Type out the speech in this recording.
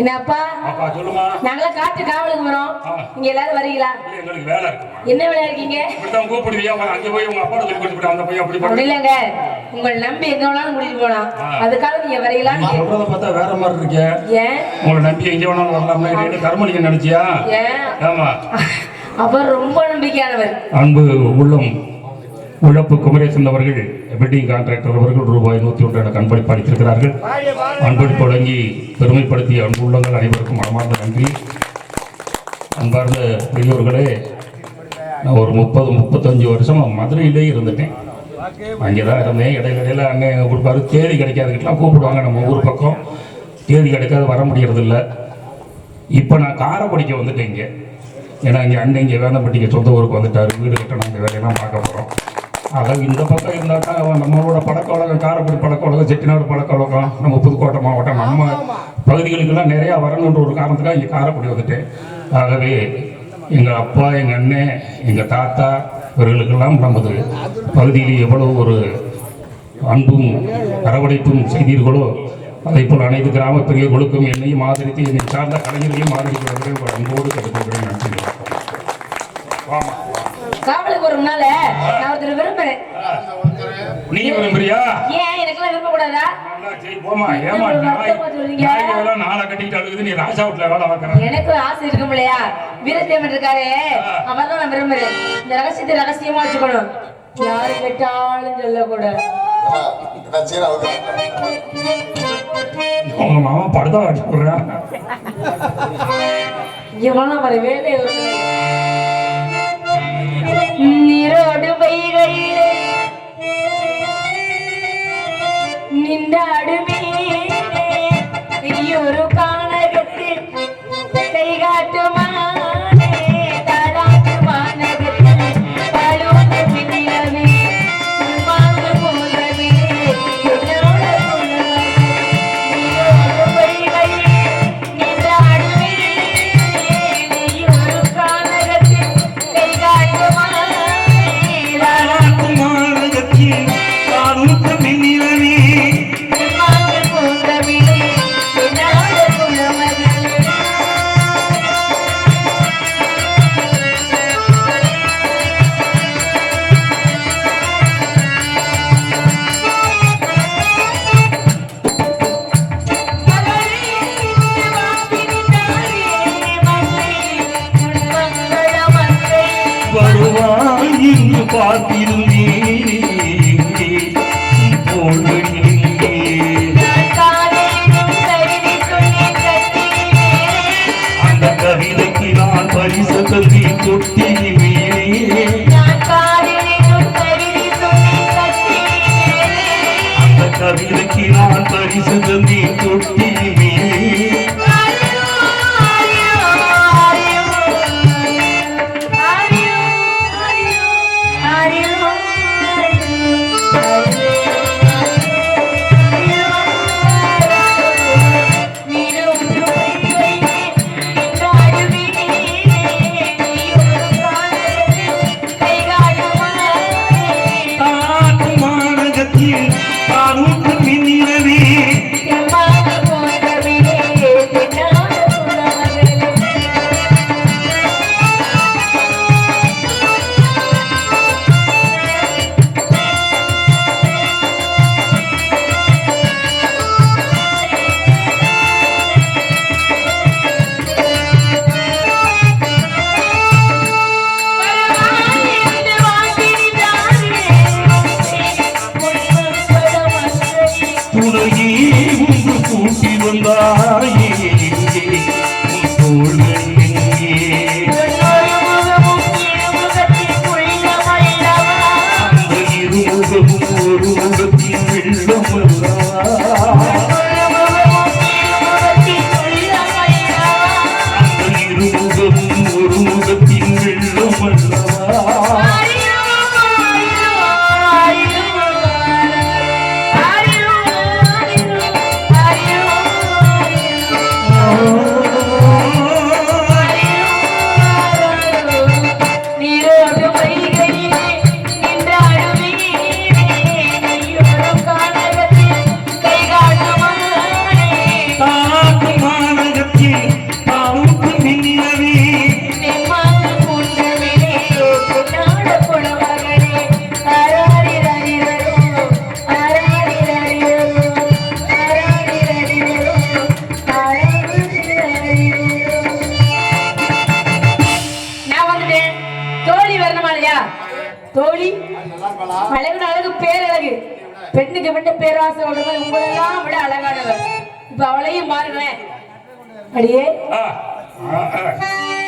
என்னப்பா அப்பா? சொல்லுமா? காட்டு காவலுக்கு வரோம். நீங்க எல்லாரும் வரீங்களா? எங்களுக்கு வேலை என்ன வேலையா இருக்கீங்க? இப்படித்தான் கூப்பிடுவியா? அங்க போய் உங்க அப்பா சொல்லி கொடுத்துட்டு அந்த பையன் அப்படி அப்படி பண்ணி. இல்லைங்க உங்களை நம்பி எங்க வேணாலும் கூட்டிட்டு போலாம். அதுக்காக நீங்க. சொல்றத பார்த்தா வேற மாதிரி இருக்கே. ஏன்? உங்களை நம்பி எங்க வேணாலும் வரலாம்னா என்ன கர்மலிங்க நினைச்சியா? ஏன்? ஆமா. அவர் ரொம்ப நம்பிக்கையானவர். அன்பு உள்ளம். உழப்பு குமரேசன் அவர்கள் பில்டிங் கான்ட்ராக்டர் அவர்கள் ரூபாய் நூத்தி ஒன்று என கண்பளிப்பு அளித்திருக்கிறார்கள். அன்பளிப்பு வழங்கி பெருமைப்படுத்திய அன்பு உள்ளங்கள் அனைவருக்கும் மனமார்ந்த நன்றி. அன்பார்ந்த பெரியோர்களே நான் ஒரு முப்பது முப்பத்தஞ்சு வருஷம் மதுரையிலே இருந்துட்டேன். அங்கே தான் இருந்தேன். இடையில இடையில அண்ணன் கொடுப்பாரு தேதி கிடைக்காதுக்கிட்டலாம் கூப்பிடுவாங்க நம்ம ஊர் பக்கம். தேதி கிடைக்காது வர முடியறதில்ல. இப்போ நான் காரைக்குடிக்க வந்துட்டேன் இங்கே. ஏன்னா இங்கே அண்ணன் இங்கே வேந்தப்பட்டிக்கு சொந்த ஊருக்கு வந்துட்டார். வீடு கிட்ட நாங்கள் வேலையெல்லாம் பார்க்க போகிறோம் அதாவது இந்த பக்கம் இருந்தால் தான் நம்மளோட பழக்க வழக்கம் காரைக்குடி பழக்க வழக்கம் செட்டிநாடு பழக்க வழக்கம் நம்ம புதுக்கோட்டை மாவட்டம் நம்ம பகுதிகளுக்கெல்லாம் நிறையா வரணுன்ற ஒரு காரணத்துக்காக இங்கே காரைக்குடி வந்துட்டேன் ஆகவே எங்கள் அப்பா எங்கள் அண்ணன் எங்கள் தாத்தா இவர்களுக்கெல்லாம் நமது பகுதியில் எவ்வளவு ஒரு அன்பும் அரவணைப்பும் செய்தீர்களோ அதே போல் அனைத்து கிராம பெரியவர்களுக்கும் என்னையும் ஆதரித்து என்னை சார்ந்த கலைஞர்களையும் ஆதரிக்கிறவர்களே ஒரு அன்போடு கேட்டுக்கொள்கிறேன். நன்றி. ஆமா காவலுக்கு ஒரு முன்னால நான் ஒருத்தர் விரும்புறேன். நீ விரும்புறியா? ஏன்? எனக்கெல்லாம் நாளை வேலை பார்க்கற. எனக்கு ஆசை இருக்கும் இல்லையா? வீரத்தேவன் இருக்காரே அவர் தான் நான் விரும்புறேன். இந்த ரகசியத்தை ரகசியமா வச்சுக்கணும். யாரு கேட்டாலும் சொல்லக்கூடாது. உங்க மாமா படுதா வச்சு வேலை நீரோடு வைகையிலே துணையே ஒன்று கூட்டி வந்தாயே. தோழி அழகு அழகு பேரழகு. பெண்ணுக்கு பெண்ண பேராசை உடனே உங்களெல்லாம் விட அழகானவர். இப்ப அவளையும் அடியே ஆ, ஆ.